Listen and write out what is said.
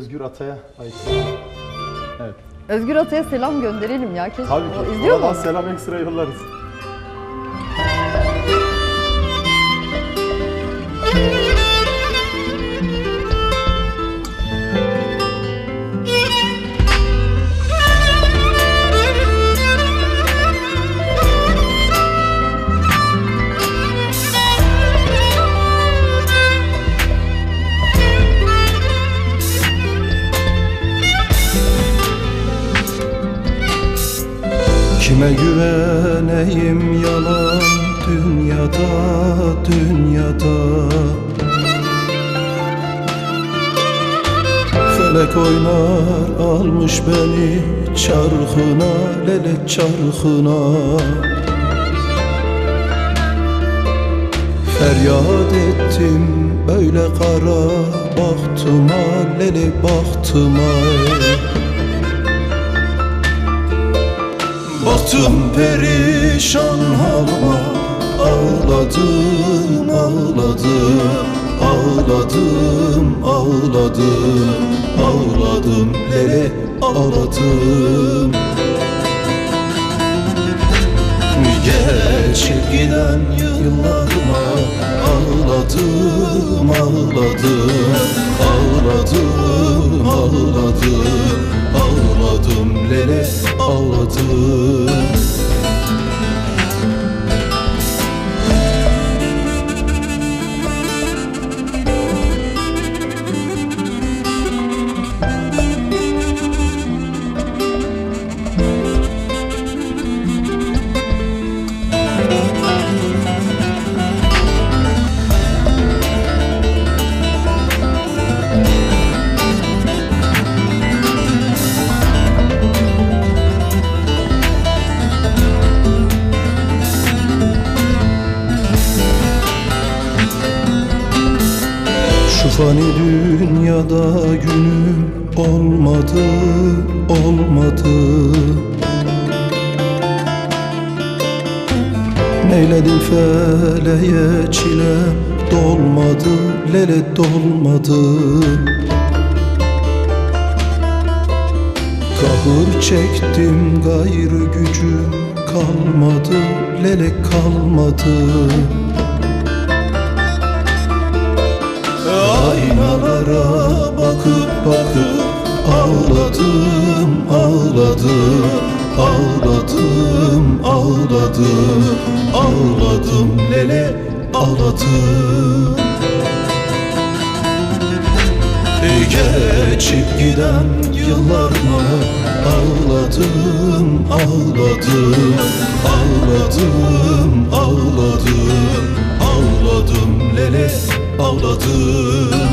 Özgür Atay'a ait. Evet. Özgür Atay'a selam gönderelim ya. Keşke. Tabii O ki. izliyor mu? Selam ekstra yollarız. Kime güveneyim yalan dünyada dünyada Felek oynar almış beni çarhına lele çarhına Feryat ettim böyle kara baktıma lele baktıma ey. Baktım perişan halıma Ağladım, ağladım Ağladım, ağladım Ağladım, lele ağladım. Geçip giden yıllarıma Ağladım, ağladım Ağladım, ağladım Ağladım, lele ağladım fani dünyada günüm olmadı, olmadı. Neyledim feleğe çilem dolmadı, lele dolmadı. Kahır çektim gayrı gücüm kalmadı, lele kalmadı ağladım Ağladım, ağladım, ağladım. Lele ağladım Geçip giden yıllarıma ağladım, ağladım, ağladım, ağladım, ağladım. Lele ağladım.